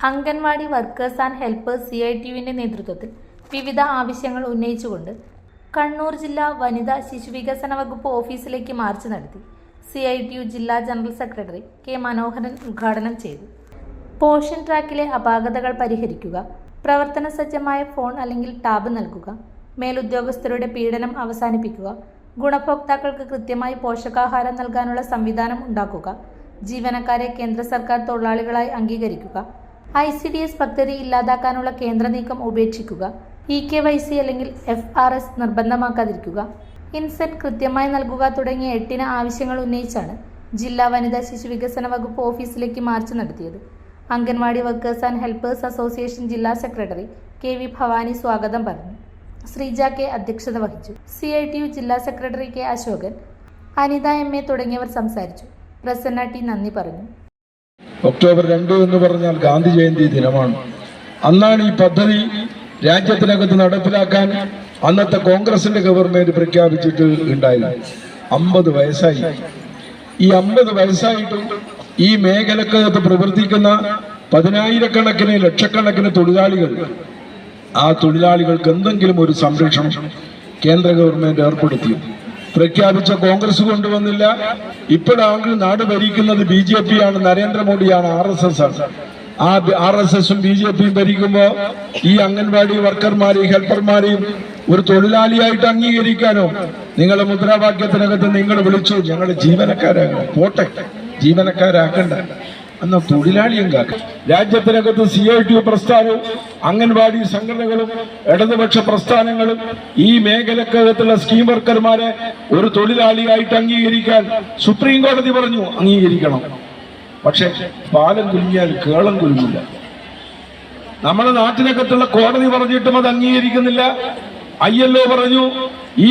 Anganwadi workers and helpers C I T യുവിന്റെ നേതൃത്വത്തിൽ വിവിധ ആവശ്യങ്ങൾ ഉന്നയിച്ചുകൊണ്ട് കണ്ണൂർ ജില്ലാ വനിതാ ശിശുവികസന വകുപ്പ് ഓഫീസിലേക്ക് മാർച്ച് നടത്തി സി ഐ ടി യു ജില്ലാ ജനറൽ സെക്രട്ടറി കെ മനോഹരൻ ഉദ്ഘാടനം ചെയ്തു. പോഷൻ ട്രാക്കിലെ അപാകതകൾ പരിഹരിക്കുക പ്രവർത്തന സജ്ജമായ ഫോൺ അല്ലെങ്കിൽ ടാബ് നൽകുക മേലുദ്യോഗസ്ഥരുടെ പീഡനം അവസാനിപ്പിക്കുക ഗുണഭോക്താക്കൾക്ക് കൃത്യമായി പോഷകാഹാരം നൽകാനുള്ള സംവിധാനം ഉണ്ടാക്കുക ജീവനക്കാരെ കേന്ദ്ര സർക്കാർ തൊഴിലാളികളായി അംഗീകരിക്കുക ഐ സി ഡി എസ് പദ്ധതി ഇല്ലാതാക്കാനുള്ള കേന്ദ്ര നീക്കം ഉപേക്ഷിക്കുക ഇ കെ വൈ സി അല്ലെങ്കിൽ എഫ് ആർ എസ് നിർബന്ധമാക്കാതിരിക്കുക ഇൻസെറ്റ് കൃത്യമായി നൽകുക തുടങ്ങിയ എട്ടിന് ആവശ്യങ്ങൾ ഉന്നയിച്ചാണ് ജില്ലാ വനിതാ ശിശു വികസന വകുപ്പ് ഓഫീസിലേക്ക് മാർച്ച് നടത്തിയത്. Anganwadi workers and helpers association ജില്ലാ സെക്രട്ടറി കെ വി ഭവാനി സ്വാഗതം പറഞ്ഞു. ശ്രീജ കെ അധ്യക്ഷത വഹിച്ചു. സി ഐ ടി യു ജില്ലാ secretary K Ashokan Anitha M A തുടങ്ങിയവർ സംസാരിച്ചു. പ്രസന്ന ടി നന്ദി പറഞ്ഞു. ഒക്ടോബർ രണ്ട് എന്ന് പറഞ്ഞാൽ ഗാന്ധി ജയന്തി ദിനമാണ്. അന്നാണ് ഈ പദ്ധതി രാജ്യത്തിനകത്ത് നടപ്പിലാക്കാൻ അന്നത്തെ കോൺഗ്രസിന്റെ ഗവൺമെന്റ് പ്രഖ്യാപിച്ചിട്ട് ഉണ്ടായിരുന്നു അമ്പത് വയസ്സായി. ഈ അമ്പത് വയസ്സായിട്ടും ഈ മേഖലക്കകത്ത് പ്രവർത്തിക്കുന്ന പതിനായിരക്കണക്കിന് ലക്ഷക്കണക്കിന് തൊഴിലാളികൾ ആ തൊഴിലാളികൾക്ക് എന്തെങ്കിലും ഒരു സംരക്ഷണം കേന്ദ്ര ഗവൺമെന്റ് ഏർപ്പെടുത്തി പ്രഖ്യാപിച്ച കോൺഗ്രസ് കൊണ്ടുവന്നില്ല. ഇപ്പോഴാണെങ്കിൽ നാട് ഭരിക്കുന്നത് ബി ജെ പി ആണ് നരേന്ദ്രമോദിയാണ് ആർ എസ് എസ് ആണ്. ആ ആർ എസ് എസും ബി ജെ പിയും ഭരിക്കുമ്പോ ഈ അംഗൻവാടി വർക്കർമാരെയും ഹെൽപ്പർമാരെയും ഒരു തൊഴിലാളിയായിട്ട് അംഗീകരിക്കാനോ നിങ്ങളെ മുദ്രാവാക്യത്തിനകത്ത് നിങ്ങൾ വിളിച്ചു ഞങ്ങൾ ജീവനക്കാരാകണം. പോട്ടെ ജീവനക്കാരാക്കണ്ട. എന്ന തൊഴിലാളിയും കാക്ക രാജ്യത്തിനകത്ത് സി ഐ ടി പ്രസ്ഥാനവും അംഗൻവാടി സംഘടനകളും ഇടതുപക്ഷ പ്രസ്ഥാനങ്ങളും ഈ മേഖലക്കകത്തുള്ള സ്കീം വർക്കർമാരെ ഒരു തൊഴിലാളിയായിട്ട് അംഗീകരിക്കാൻ സുപ്രീം കോടതി പറഞ്ഞു അംഗീകരിക്കണം. പക്ഷെ പാലം കുലുങ്ങിയാൽ കേളം കുലുങ്ങില്ല. നമ്മുടെ നാട്ടിനകത്തുള്ള കോടതി പറഞ്ഞിട്ടും അത് അംഗീകരിക്കുന്നില്ല. ഐ പറഞ്ഞു ഈ